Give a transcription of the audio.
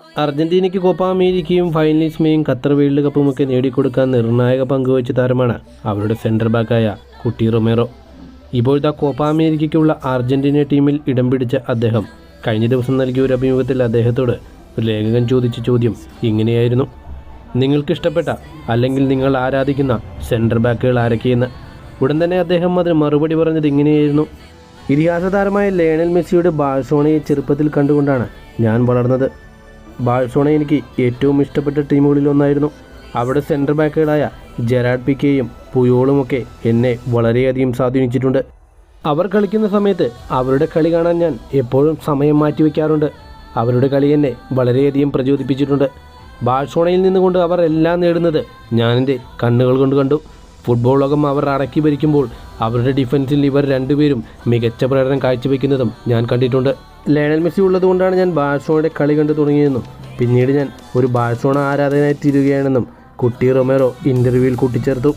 അർജന്റീനയ്ക്ക് Copa അമേരിക്കയും ഫൈനലിസ്മയും Qatar world കപ്പുമൊക്കെ നേടിക്കൊടുക്കാൻ നിർണായക പങ്കുവച്ച താരമാണ് അവരുടെ സെന്റർ ബാക്കായ കുട്ടി റൊമേറോ. ഇപ്പോഴത്തെ കോപ്പ അമേരിക്കയ്ക്കുള്ള അർജന്റീന ടീമിൽ ഇടം പിടിച്ച അദ്ദേഹം കഴിഞ്ഞ ദിവസം നൽകിയ ഒരു അഭിമുഖത്തിൽ അദ്ദേഹത്തോട് ഒരു ലേഖകൻ ചോദിച്ച ചോദ്യം ഇങ്ങനെയായിരുന്നു. നിങ്ങൾക്കിഷ്ടപ്പെട്ട അല്ലെങ്കിൽ നിങ്ങൾ ആരാധിക്കുന്ന സെന്റർ ബാക്കുകൾ ആരൊക്കെയെന്ന്? ഉടൻ തന്നെ അദ്ദേഹം അതിന് മറുപടി പറഞ്ഞത് ഇങ്ങനെയായിരുന്നു. ഇതിഹാസ താരമായ ലയണൽ മെസ്സിയുടെ ബാഴ്സോണയെ ചെറുപ്പത്തിൽ കണ്ടുകൊണ്ടാണ് ഞാൻ വളർന്നത്. ബാഴ്സോണ എനിക്ക് ഏറ്റവും ഇഷ്ടപ്പെട്ട ടീമുകളിൽ ഒന്നായിരുന്നു. അവിടെ സെന്റർ ബാക്കുകളായ ജെറാഡ് പിക്കെയും പുയോളുമൊക്കെ എന്നെ വളരെയധികം സ്വാധീനിച്ചിട്ടുണ്ട്. അവർ കളിക്കുന്ന സമയത്ത് അവരുടെ കളി കാണാൻ ഞാൻ എപ്പോഴും സമയം മാറ്റിവെക്കാറുണ്ട്. അവരുടെ കളി എന്നെ വളരെയധികം പ്രചോദിപ്പിച്ചിട്ടുണ്ട്. ബാഴ്സോണയിൽ നിന്നുകൊണ്ട് അവർ എല്ലാം നേടുന്നത് ഞാനെന്റെ കണ്ണുകൾ കൊണ്ട് കണ്ടു. ഫുട്ബോൾ ലോകം അവർ അടക്കി ഭരിക്കുമ്പോൾ അവരുടെ ഡിഫൻസിൽ ഇവർ രണ്ടുപേരും മികച്ച പ്രകടനം കാഴ്ചവെക്കുന്നതും ഞാൻ കണ്ടിട്ടുണ്ട്. ലയണൽ മെസ്സി ഉള്ളതുകൊണ്ടാണ് ഞാൻ ബാഴ്സോണയുടെ കളി കണ്ടു തുടങ്ങിയതെന്നും പിന്നീട് ഞാൻ ഒരു ബാഴ്സോണ ആരാധകനായി തീരുകയാണെന്നും കുട്ടി റൊമേറോ ഇന്റർവ്യൂവിൽ കൂട്ടിച്ചേർത്തു.